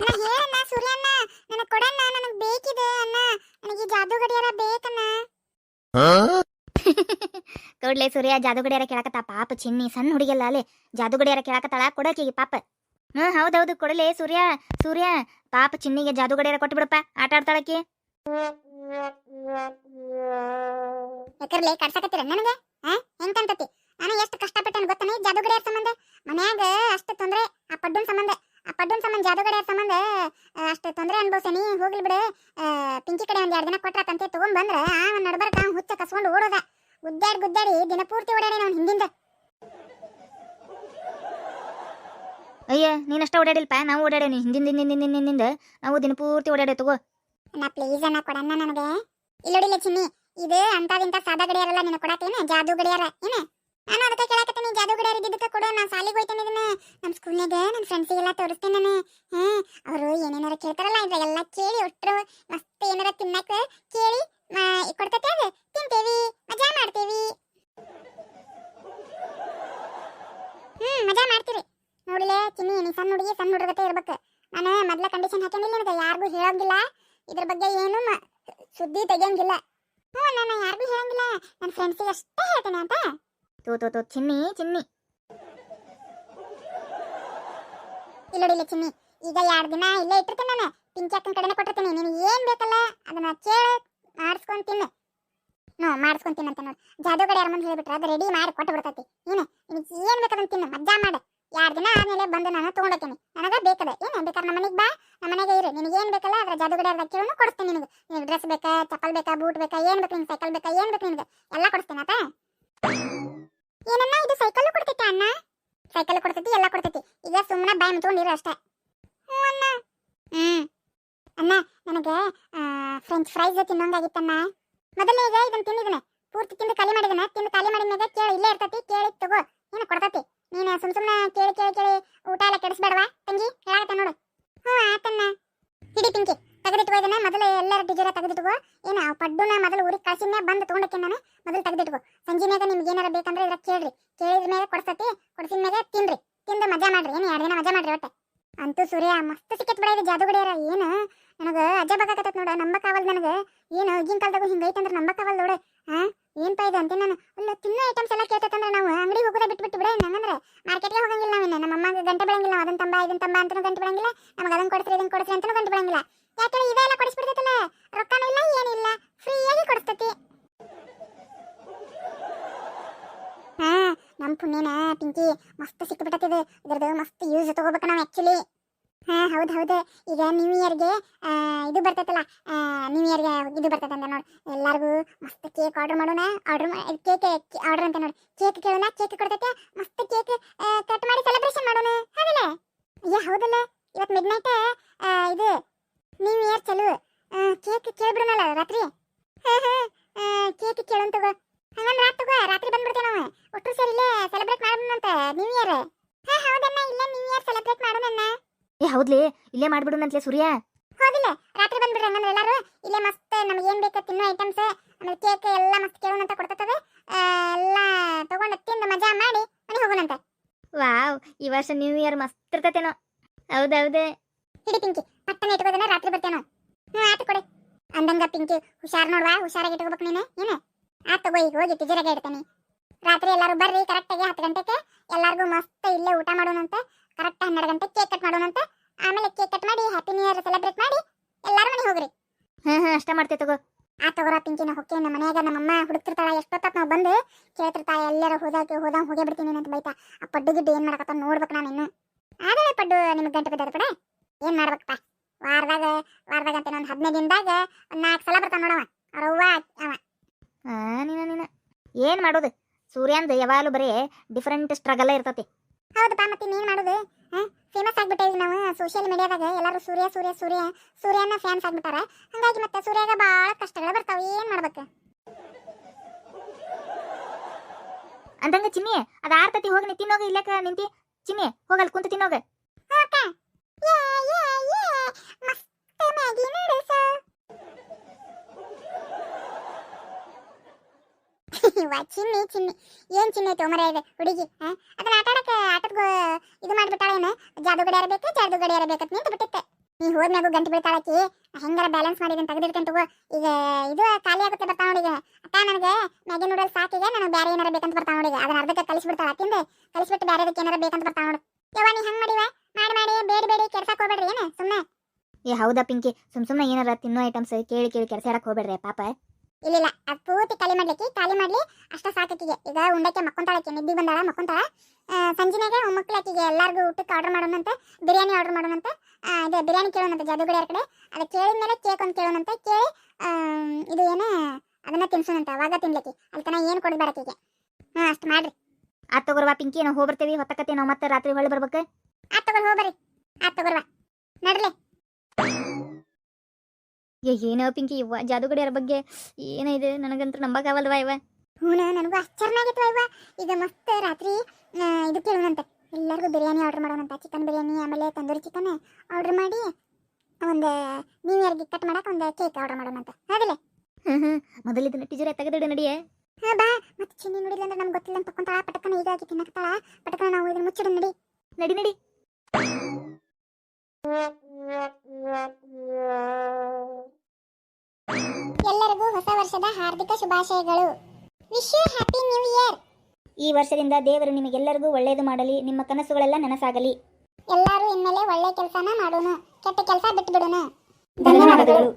ಹೇಳಣ್ಣ ಸೂರ್ಯಣ್ಣ ನನಗೆ ಕೊಡಣ್ಣ ನನಗೆ ಬೇಕಿದೆ ಅಣ್ಣ ನನಗೆ ಜಾದು ಗಡಿಯಾರ ಬೇಕಣ್ಣ. ಕೊಡ್ಲೆ ಸೂರ್ಯ ಜಾದುಗಡಿಯಾರ ಕೇಳಕತ್ತ ಪಾಪ ಚಿನ್ನಿ ಸಣ್ಣ ಹುಡುಗಿಯಲ್ಲ ಅಲ್ಲಿ ಜಾದುಗಡಿಯಾರ ಕೇಳಕತ್ತಾಳ ಕೊಡಕಿಗೆ ಪಾಪ. ಹ್ಮ್ ಹೌದೌದು ಕೊಡಲೆ ಸೂರ್ಯ ಸೂರ್ಯ ಪಾಪ ಚಿನ್ನಿಗೆ ಜಾದುಗಡಿಯಾರ ಕೊಟ್ಟು ಬಿಡಪ್ಪ ಆಟ ಆಡ್ತಾಳಕ್ಕೆ. ಯಾಕರ್ಲೆ ಕಡ್ಸಕತ್ತೀರ ನನಗೆ? ಹೆಂಗ್ ಕಾಣ್ತತಿ ನಾನು ಎಷ್ಟು ಕಷ್ಟಪಟ್ಟೆ ಗೊತ್ತಾನೆ ಜಾದೂ ಗಡಿಯಾರ ಸಂಬಂಧ ಮನ್ಯಾಗ ಅಷ್ಟು ತೊಂದ್ರೆ ಆ ಪಡ್ಡನ್ ಸಂಬಂಧ ಆ ಪಡ್ಡನ್ ಸಂಬಂಧ ಜಾದೂ ಗಡಿಯಾರ ಸಂಬಂಧ ಆ, ಅಷ್ಟು ತೊಂದ್ರೆ ಅನ್ಭವ್ಸೇನಿ ಹೋಗ್ಲಿ ಬಿಡು ಆ, ಪಿಂಕಿ ಕಡೆ ಒಂದ್ ಎರಡು ದಿನ ಕೊಟ್ರಾತಂತೆ ತಗೊಂಡ್ ಬಂದ್ರ ಆ ನಡ್ಬರ್ಕ ಅವ್ನ್ ಹುಚ್ಚ ಕಸ್ಕೊಂಡು ಓಡೋದ. ಗುದ್ದಾಡಿ ಗುದ್ದಾಡಿ ದಿನ ಪೂರ್ತಿ ಓಡಾಡಿ ನಾನು ಹಿಂದಿಂದ. ಅಯ್ಯ ನೀನಷ್ಟ ಓಡಾಡಿಲ್ಪ? ನಾವು ಓಡಾಡೇನಿ. ಹಿಂದಿಂದ ಹಿಂದಿಂದ ಹಿಂದಿಂದ ಹಿಂದಿಂದ ನಾವು ದಿನ ಪೂರ್ತಿ ಓಡಾಡೇ ತಗೋ. ನಾ ಪ್ಲೀಸ್ ಅನ್ನ ಕೊಡಣ್ಣ ನನಗೆ. ಇಲ್ಲೋಡಿಲ್ಲ ಚಿನ್ನಿ ಇದು ಅಂತದಿಂತ ಸಾದಾ ಗಡಿಯಾರಲ್ಲ ನಿನ್ನ ಕೊಡತ್ತೇನೆ ಜಾದೂ ಗಡಿಯಾರ ಏನ? ನಾನು ಅದಕ್ಕೆ ಕೇಳಕತ್ತೀನಿ ಜಾದೂ ಗಡಿಯಾರ ಇದ್ದಿದ್ದಕ್ಕೆ ಕೊಡು ನಾನು ಸಾಲಿಗೆ ಹೋಯ್ತೇನೆ ಇದನ್ನ. ನಮ್ಮ ಸ್ಕೂಲ್ನಾಗ ನನ್ನ ಫ್ರೆಂಡ್ಸಿಗೆಲ್ಲ ತೋರಿಸ್ತೇನೆ ನಾನು. ಹಾ ಅವರು ಏನೇನಾರ ಕೇಳ್ತಾರಲ್ಲ ಇದ್ರ ಎಲ್ಲ ಕೇಳಿ ಒಟ್ಟರು ಮಸ್ತ್ ಏನಾರ ತಿನ್ನಕ ಕೇಳಿ ಮಾ- ಕೊಡ್ತೈತೆ ಅದು ತಿಂತೇವಿ ಮಜಾ ಮಾಡ್ತೇವಿ ಹ್ಮ್ ಮಜಾ ಮಾಡ್ತೀರಿ ನೋಡಿಲೆ ಹುಡುಗಿ ಸಣ್ಣ ಹುಡುಗತೆ ಇರ್ಬೇಕು. ನಾನು ಮೊದ್ಲ ಕಂಡೀಷನ್ ಹಾಕೊಂಡಿಲ್ಲ ನನಗೆ, ಯಾರಿಗೂ ಹೇಳೋಂಗಿಲ್ಲ. ಇದ್ರ ಬಗ್ಗೆ ಏನು ಸುದ್ದಿ ತೆಗಿಯಂಗಿಲ್ಲ. ಹ್ಞೂ ನಾನು ಯಾರಿಗೂ ಹೇಳಂಗಿಲ್ಲ. ನನ್ನ ಫ್ರೆಂಡ್ಸಿಗೆ ಅಷ್ಟೇ ಹೇಳ್ತೇನೆ ಅಂತ. ತೋ ತೋ ತೋ, ಚಿನ್ನಿ ಚಿನ್ನಿ. ಇಲ್ಲೋಡಿಲ್ಲ ಚಿನ್ನಿ, ಈಗ ಎರಡು ದಿನ ಇಲ್ಲೇ ಇಟ್ಟಿರ್ತೇನೆ ನಾನು. ಪಿಂಕಿ ಅಕ್ಕನ ಕಡೆನೇ ಕೊಟ್ಟಿರ್ತೀನಿ. ನೀನು ಏನು ಬೇಕಲ್ಲ, ಅದನ್ನ ಕೇಳಿ, ಮಾಡಿಸ್ಕೊಂಡು ತಿನ್ನು. ನೋ ಮಾಡಿಸ್ಕೊಂಡ್ ಅಂತ ನೋಡಿ. ಜಾದು ಕಡೆ ಯಾರ ಮುಂದೆ ಹೇಳಿಬಿಟ್ರೆ ಅದು ರೆಡಿ ಮಾಡಿ ಕೊಟ್ಟು ಬಿಡ್ತೈತಿ ಏನು ನಿನಗೆ ಏನು ಬೇಕಾದ್ರೆ ತಿನ್ನು. ಮಜಾ ಮಾಡು. ಎರಡು ದಿನ ಆದ್ಮೇಲೆ ಬಂದು ನಾನು ತೊಗೊಂಡೋಗ್ತೀನಿ. ನನಗೆ ಬೇಕದ. ಏನು ಬೇಕಾದ್ರೆ ನಮ್ಮ ಬಾ ನಮ್ಮ ಇರು. ನಿನಗೆ ಏನು ಬೇಕಲ್ಲ ಅದ್ರ ಜಾದುಗಡೆ ಗಡಿಯಾರದ ಕೇಳನು ಕೊಡಿಸ್ತೀನಿ ನಿನಗೆ. ನಿನಗೆ ಡ್ರೆಸ್ ಬೇಕಾ, ಚಪ್ಪಲ್ ಬೇಕಾ ಬೂಟ್ ಬೇಕಾ, ಏನು ಬೇಕು ನಿನಗೆ ಸೈಕಲ್ ಬೇಕಾ, ಏನು ಬೇಕು ನಿನಗೆ, ಎಲ್ಲ ಕೊಡಿಸ್ತೀನಿ, ಆತ? ಏನನ್ನ ಇದು ಸೈಕಲ್ ಕೊಡ್ತೈತಿ ಅಣ್ಣ? ಸೈಕಲ್ ಕೊಡ್ತೈತಿ, ಎಲ್ಲ ಕೊಡ್ತೈತಿ. ಈಗ ಸುಮ್ಮನೆ ಬಾಯಿ ಮುಚ್ಕೊಂಡಿರು ಅಷ್ಟೇ. ಹ್ಞೂ ಅಣ್ಣ. ಹ್ಮ್. ಅಣ್ಣ, ನನಗೆ ಫ್ರೆಂಚ್ ಫ್ರೈಸ್ ತಿನ್ನೋಂಗಾಗಿತ್ತಣ್ಣ. ಮೊದಲನೇಗ ಇದನ್ನ ತಿಂದಿದ್ದೀನಿ. ಪೂರ್ತಿ ತಿಂದು ಖಾಲಿ ಮಾಡಿದನ ತಿಂದು ಖಾಲಿ ಮಾಡಿದ ಮೇಲೆ ಕೇಳಿ, ಇಲ್ಲೇ ಇರ್ತೈತಿ ಕೇಳಿ ತಗೋ. ಏನು ಕೊಡ್ತೈತಿ? ನೀನು ಸುಮ್ ಸುಮ್ಮನೆ ಕೇಳಿ ಕೇಳಿ ಕೇಳಿ ಊಟ ಎಲ್ಲ ಕೆಡಿಸ್ಬೇಡವಾ? ತಂಗಿ, ಹೇಳಾಕತ್ತ ನೋಡು. ಹ್ಞೂ ಆತನ್ನ ಹಿಡಿ ಪಿಂಕಿ, ತೆಗೆದಿಟ್ಕೋ ಇದನ್ನ. ಮೊದಲು ಎಲ್ಲರ ಡಿಜರ ತೆಗೆದಿಟ್ಕೋ. ಏನು ಪಡ್ಡುನ ಮೊದಲು ಊರಿಗೆ ಕಳ್ಸಿನ ಬಂದು ತೊಗೊಂಡಕ್ಕೆ ನಾನು? ಮೊದಲು ತೆಗೆದಿಟ್ಕೋ. ಸಂಜಿನಾಗ ನಿಮ್ಗೆ ಏನಾರ ಬೇಕಂದ್ರೆ ಇದ್ರ ಕೇಳ್ರಿ. ಕೇಳಿದ ಮೇಲೆ ಕೊಡ್ಸತಿ, ಕೊಡ್ಸಿದ ಮೇಲೆ ತಿನ್ರಿ. ತಿಂದು ಮಜಾ ಮಾಡ್ರಿ. ಏನು, ಎರಡು ದಿನ ಮಜಾ ಮಾಡ್ರಿ ಒಟ್ಟೆ. ಅಂತೂ ಸೂರ್ಯ, ಮಸ್ತ್ ಸಿಕ್ಕತ್ ಬಿಡ ಇದು ಜಾದು ಗಡಿಯಾರ. ಏನು, ನನಗೆ ಅಜಬಾಗತ್ತತ್ ನೋಡ. ನಂಬಕ್ಕಾವಲ್ ನನಗೆ. ಏನು, ಈಗಿನ ಕಾಲದಾಗೂ ಹಿಂಗೈತೆ ಅಂದ್ರೆ ನಂಬಕ್ಕಾವಲ್ ನೋಡು. ಹಾ? ಏನ್ಪ ಇದು ಅಂತ ನಾನು? ಅಲ್ಲ, ತಿನ್ನೋ ಐಟಮ್ಸ್ ಎಲ್ಲ ಕೇಳ್ತಂದ್ರೆ ನಾವು ಅಂಗಡಿ ಹೋಗೋದೇ ಬಿಟ್ಟು ಬಿಟ್ಟು ಬಿಡ ಹಂಗಂದ್ರೆ? ಮಾರ್ಕೆಟ್ಗೆ ಹೋಗಂಗಿಲ್ಲ ನಾವಿನ್ನ ನಮ್ಮ ಅಮ್ಮಗೆ ಗಂಟೆ ಬಿಡಂಗಿಲ್ಲ ಅದನ್ನ ತಂಬ ಇದನ್ನ ತಂಬ ಅಂತನೂ ಗಂಟೆ ಬಿಡಂಗಿಲ್ಲ. ನಮಗೆ ಅದನ್ನ ಕೊಡ್ಸ್ರಿ ಇದನ್ನ ಕೊಡ್ಸ್ರಿ ಅಂತನೂ ಗಂಟೆ ಬಿಡಂಗಿಲ್ಲ. ಯಾಕಂದ್ರೆ ಇದೆಲ್ಲ ಕೊಡಿಸ್ಬಿಡ್ತೈತಲ್ಲ? ರೊಕ್ಕನೂ ಇಲ್ಲ, ಏನಿಲ್ಲ. ಫ್ರೀಯಾಗಿ ಕೊಡಿಸ್ತೈತಿ. ಹಾ ನಮ್ಮ ಪುಣ್ಯನ ಪಿಂಕಿ ಮಸ್ತ್ ಸಿಕ್ಕಿಬಿಟ್ಟತ್ತಿದೆ ಇದ್ರದ್ದು ಮಸ್ತ್ ಯೂಸ್ ತಗೋಬೇಕು ನಾವು ಆ್ಯಕ್ಚುಲಿ ಹಾ, ಹೌದು ಹೌದು. ಈಗ ನ್ಯೂ ಇಯರ್ಗೆ ಇದು ಬರ್ತೈತಲ್ಲ ನ್ಯೂ ಇಯರ್ಗೆ ಇದು ಬರ್ತೈತೆ ಅಂತ ನೋಡಿ. ಎಲ್ಲರಿಗೂ ಮಸ್ತ್ ಕೇಕ್ ಆರ್ಡರ್ ಮಾಡೋಣ. ಆರ್ಡರ್ ಕೇಕ್ ಆರ್ಡರ್ ಅಂತ ನೋಡಿ. ಕೇಕ್ ಕೇಳೋಣ ಕೇಕ್ ಕೊಡ್ತೈತೆ. ಮಸ್ತ್ ಕೇಕ್ ಕಟ್ ಮಾಡಿ ಸೆಲೆಬ್ರೇಷನ್ ಮಾಡೋಣ. ಹೌದಲ್ಲ? ಅಯ್ಯ ಹೌದಲ್ಲ. ಇವತ್ತು ಮಿಡ್ ನೈಟ್ ಇದು ನ್ಯೂ ಇಯರ್ ಚಲು. ಕೇಕ್ ಕೇಳ್ಬಿಡೋಣಲ್ಲ, ರಾತ್ರಿ? ಹಾಂ ಹಾಂ ಕೇಕ್ ಕೇಳೋಣ ತಗೋ. ಹಂಗಂದ್ರೆ ರಾತ್ ತಗೋ, ರಾತ್ರಿ ಬಂದ್ಬಿಡ್ತೇವೆ ನಾವು. ಒಟ್ಟು ಸೇರಿ ಇಲ್ಲೇ ಸೆಲೆಬ್ರೇಟ್ ಮಾಡೋಣಂತ ನ್ಯೂ ಇಯರ್ ಹಾ, ಹೌದಣ್ಣ, ಇಲ್ಲೇ ನ್ಯೂ ಇಯರ್ ಸೆಲೆಬ್ರೇಟ್ ಮಾಡೋಣಣ್ಣ. ಏ ಹೌದ್ಲಿ ಇಲ್ಲೇ ಮಾಡ್ಬಿಡುನಂತ್ಲೆ ಸೂರ್ಯ. ಹೌದಿಲ್ಲ ರಾತ್ರಿ ಬಂದ್ಬಿಡ್ರಿ ಹಂಗಂದ್ರೆ ಎಲ್ಲಾರು. ಇಲ್ಲೇ ಮಸ್ತ್ ನಮ್ಗೆ ಏನ್ ಬೇಕು ತಿನ್ನೋ ಐಟಮ್ಸ್ ಆಮೇಲೆ ಕೇಕ್ ಎಲ್ಲ ಮಸ್ತ್ ಕೇಳೋಣ ಅಂತ ಕೊಡ್ತದೆ ಎಲ್ಲ ತಗೊಂಡು ತಿಂದು ಮಜಾ ಮಾಡಿ ಮನೆ ಹೋಗೋಣಂತೆ. ವಾವ್ ಈ ವರ್ಷ ನ್ಯೂ ಇಯರ್ ಮಸ್ತ್ ಇರ್ತತೇನೋ. ಹೌದೌದು ಹಿಡಿ ಪಿಂಕಿ ಪಟ್ಟನೆ ಇಟ್ಕೋದನ್ನ ರಾತ್ರಿ ಬರ್ತೇನೋ ಹ್ಞೂ ಆತು ಕೊಡೆ. ಅಂದಂಗ ಪಿಂಕಿ ಹುಷಾರ್ ನೋಡ್ವಾ ಹುಷಾರಾಗಿ ಇಟ್ಕೋಬೇಕು ನೀನು ಏನು? ಆತ್ ತಗೋ ಈಗ ಹೋಗಿ ಟಿಜರಾಗೆ ಇಡ್ತೇನೆ. ರಾತ್ರಿ ಎಲ್ಲರೂ ಬರ್ರಿ ಕರೆಕ್ಟಾಗಿ ಹತ್ತು ಗಂಟೆಗೆ. ಎಲ್ಲರಿಗೂ ಮಸ್ತ್ ಇಲ್ಲೇ ಊಟ ಮಾಡೋಣಂತೆ. ಕರೆಕ್ಟ್ ಹನ್ನೆರಡು ಗಂಟೆ ಕೇಕ್ ಕಟ್ ಮಾಡೋಣಂತೆ ಆಮೇಲೆ ಕೇಕ್ ಕಟ್ ಮಾಡಿ ಹ್ಯಾಪಿ ನ್ಯೂ ಇಯರ್ ಸೆಲೆಬ್ರೇಟ್ ಮಾಡಿ ಎಲ್ಲರೂ ಮನೆಗೆ ಹೋಗ್ರಿ. ಹಾ ಹಾ ಅಷ್ಟ ಮಾಡ್ತೀವಿ ತಗೋ. ಆ ತಗೋರ ಪಿಂಕಿನ ಹೊಕ್ಕೆ ನಮ್ಮ ಮನ್ಯಾಗ ನಮ್ಮಮ್ಮ ಹುಡುಕ್ತಿರ್ತಾಳ ಎಷ್ಟೊತ್ತ ನಾವು ಬಂದು ಕೇಳ್ತಿರ್ತಾಳ ಎಲ್ಲರೂ ಹೋದಾಗ ಹೋದಂಗ ಹೋಗೇ ಬಿಡ್ತೀನಿ ಅಂತ ಬೈತಾ. ಆ ಪಡ್ಡು ಗಿಡ್ಡು ಏನ್ ಮಾಡಕತ್ತ ನೋಡ್ಬೇಕು ನಾನು ಇನ್ನು. ಆಗಲೇ ಪಡ್ಡು ನಿಮ್ಗೆ ಗಂಟೆ ಬಿದ್ದದ ಕಡೆ? ಏನ್ ಮಾಡ್ಬೇಕಪ್ಪ? ವಾರದಾಗ ವಾರದಾಗ ಅಂತ ಒಂದು ಹದಿನೈದು ದಿನದಾಗ ಒಂದ್ ನಾಲ್ಕು ಸಲ ಬರ್ತಾನೆ ನೋಡವ. ಅವ್ರವ್ವ ಅವ. ನೀನ ಏನು ಮಾಡೋದು? ಸೂರ್ಯಂದು ಯಾವಾಗಲೂ ಬರೀ ಡಿಫ್ರೆಂಟ್ ಸ್ಟ್ರಗಲ್ ಇರ್ತತಿ. ಹೌದಪ್ಪ ಮತ್ತೆ ಇನ್ನೇನ್ ಮಾಡೋದು? ಫೇಮಸ್ ಆಗ್ಬಿಟ್ಟೇವಿ ನಾವು ಸೋಷಿಯಲ್ ಮೀಡಿಯಾದಾಗ ಎಲ್ಲರೂ ಸೂರ್ಯ ಸೂರ್ಯ ಸೂರ್ಯ ಸೂರ್ಯನ ಫ್ಯಾನ್ಸ್ ಆಗ್ಬಿಟ್ಟಾರ. ಹಂಗಾಗಿ ಮತ್ತೆ ಸೂರ್ಯಾಗ ಭಾಳ ಕಷ್ಟಗಳು ಬರ್ತಾವ. ಏನ್ ಮಾಡ್ಬೇಕು? ಅಂದಂಗ ಚಿನ್ನಿ ಅದ ಆರ್ತತಿ ಹೋಗಿ ನೀ ತಿನ್ನೋಗ ಇಲ್ಲಕ ನಿಂತಿ? ಚಿನ್ನಿ ಹೋಗಲ್ ಕುಂತ ತಿನ್ನೋಗ ಅಕ್ಕ ಯೇ ಯೇ ಯೇ ಮಸ್ತ್ ಮ್ಯಾಗಿ ನೂಡಲ್ಸ್ ವಾ ಚಿನ್ನಿ ಚಿನ್ನಿ. ಏನ್ ಚಿನ್ನಿ ಐತೆ ಮರ ಇದೆ, ಹುಡುಗಿ? ಅದನ್ನ ಆಟ ಆಡಕ್ಕೆ ಆಟದ ಇದು ಮಾಡ್ಬಿಟ್ಟಾಳೇನು? ಜಾದು ಗಡಿಯಾರ ಇರಬೇಕು ಜಾದು ಗಡಿಯಾರ ಬೇಕಂತ ನಿಂತು ಬಿಟ್ಟಿತ್ತೆ. ನೀ ಹೋದ್ಮ್ಯಾಗು ಗಂಟು ಬೀಳ್ತಾಳಕಿ, ಹೆಂಗಾರ ಬ್ಯಾಲೆನ್ಸ್ ಮಾಡಿದನ್ ತೆಗೆದಿರ್ತೇನೆ ತಗೋ. ಈಗ ಇದು ಖಾಲಿ ಆಗುತ್ತೆ ಬರ್ತಾ ನೋಡಿ ಈಗ. ಅಕ್ಕ ನನಗೆ ಮ್ಯಾಗಿ ನೂಡಲ್ಸ್ ಸಾಕಿಗೆ, ನನಗೆ ಬೇರೆ ಏನಾರ ಬೇಕಂತ ಬರ್ತಾ ನೋಡಿ ಅದನ್ನ ಅರ್ಧಕ್ಕೆ ಕಲಿಸ್ಬಿಡ್ತಾಳ? ತಿಂದು. ಕಲಿಸ್ಬಿಟ್ಟು ಬೇರೆದಕ್ಕೆ ಏನಾರ ಬೇಕಂತ ಬರ್ತಾ ನೋಡು. ಯವ ನೀ ಹಂಗ್ ಮಾಡಿವೆ? ಮಾಡಿ ಮಾಡಿ, ಬೇಡಿ ಬೇಡಿ, ಕೆಡ್ಸಕ್ ಹೋಗ್ಬೇಡ್ರಿ, ಏನು ಸುಮ್ಮನೆ ಏ, ಹೌದಾ ಪಿಂಕಿ? ಸುಮ್ ಸುಮ್ಮನೆ ಏನಾರ ತಿನ್ನೋ ಐಟಮ್ಸ್ ಕೇಳಿ ಕೇಳಿ ಕೆಲ್ಸಾಡಕ್ ಹೋಗ್ಬೇಡ್ರಿ, ಪಾಪ. ಇಲ್ಲಿಲ್ಲ. ಅದು ಪೂರ್ತಿ ಖಾಲಿ ಮಾಡ್ಲಿಕ್ಕೆ ಖಾಲಿ ಮಾಡ್ಲಿ ಅಷ್ಟ ಸಾಕಿಗೆ ಈಗ ಉಂಡಕ್ಕೆ ಮಕ್ಕೊಂತಾಳಕ್ಕೆ ನಿದ್ದಿ ಬಂದಾಳ ಮಕ್ಕೊಂತಾಳ. ಆ, ಸಂಜೆನಾಗ ಮಕ್ಕಳಕ್ಕಿಗೆ ಎಲ್ಲಾರ್ಗು ಊಟಕ್ಕೆ ಆರ್ಡರ್ ಮಾಡೋಣಂತೆ ಬಿರಿಯಾನಿ ಆರ್ಡರ್ ಮಾಡೋಣಂತೆ. ಅದೇ ಇದು ಬಿರಿಯಾನಿ ಕೇಳೋಣಂತೆ ಜಾದುಗಡಿಯಾರ ಕಡೆ. ಅದು ಕೇಳಿದ ಮೇಲೆ ಕೇಕ್ ಒಂದು ಕೇಳೋಣಂತೆ. ಕೇಳಿ ಇದು ಏನ ಅದನ್ನ ತಿನ್ಸೋಣಂತೆ ಅವಾಗ ತಿನ್ಲಿಕ್ಕೆ. ಅಲ್ಲಿ ತನ ಏನು ಕೊಡಬೇಡ ಆಕಿಗೆ ಹಾಂ ಅಷ್ಟು ಮಾಡ್ರಿ. ಆತ ತಗೋರ್ವಾ ಪಿಂಕಿ ನಾವು ಹೋಗ್ಬರ್ತೀವಿ ಹೊತ್ತಕತ್ತೆ ನಾವು ಮತ್ತೆ ರಾತ್ರಿ ಹೊಳ್ಳಿ ಬರ್ಬೇಕು? ಆ ತಗೊಂಡು ಹೋಗ್ಬರಿ ಆ ತಗೋರ್ವ. ನಡ್ರಿ ಏ ಏನೋ ಪಿಂಕಿ ಇವ್ವ ಜಾದುಗಡಿಯರ ಬಗ್ಗೆ ಏನಿದೆ ನನಗಂತೂ ನಂಬಕ್ಕಾಗಲ್ವಾ ಇವ? ಹೂನ ನನಗೂ ಆಶ್ಚರ್ಯ ಇವ? ಈಗ ಮಸ್ತ್ ರಾತ್ರಿ ಇದು ಕೇಳೋಣಂತೆ. ಎಲ್ಲರಿಗೂ ಬಿರಿಯಾನಿ ಆರ್ಡರ್ ಮಾಡೋಣಂತ. ಚಿಕನ್ ಬಿರಿಯಾನಿ ಆಮೇಲೆ ತಂದೂರಿ ಚಿಕನ್ ಆರ್ಡರ್ ಮಾಡಿ ಒಂದು ನ್ಯೂ ಇಯರ್ಗೆ ಕಟ್ ಮಾಡಕ್ಕೆ ಒಂದು ಕೇಕ್ ಆರ್ಡರ್ ಮಾಡೋಣಂತ. ಹೌದಿಲ್ಲ? ಹ್ಮ್ ಮೊದಲು ಇದನ್ನ ಟೀಚರ್ ತೆಗೆದಿಡು ನಡಿ ಹಾ ಬಾ. ಮತ್ತೆ ಚಿನ್ನಿ ನೋಡಿಲ್ಲ ಅಂದ್ರೆ ನಮ್ಗೆ ಗೊತ್ತಿಲ್ಲ ಅಂತ ತಕೊಂತಾಳ ಪಟಕನ ಈಗ ಆಗಿ ತಿನ್ನಕತ್ತಾಳ. ಪಟಕನ ನಾವು ಇದನ್ನ ಮುಚ್ಚಿಡ ನಡಿ. ನಡಿ ನಡಿ. ಹೊಸ ವರ್ಷದ ಹಾರ್ದಿಕ ಶುಭಾಶಯಗಳು. Wish you happy new year ಈ ವರ್ಷದಿಂದ ದೇವರು ನಿಮಗೆಲ್ಲರಿಗೂ ಒಳ್ಳೆಯದು ಮಾಡಲಿ ನಿಮ್ಮ ಕನಸುಗಳೆಲ್ಲ ನನಸಾಗಲಿ. ಎಲ್ಲರೂ ಇನ್ಮೇಲೆ ಒಳ್ಳೆ ಕೆಲಸನ ಮಾಡೋಣ ಕೆಟ್ಟ ಕೆಲಸ ಬಿಟ್ಟು ಬಿಡೋಣ ಧನ್ಯವಾದಗಳು.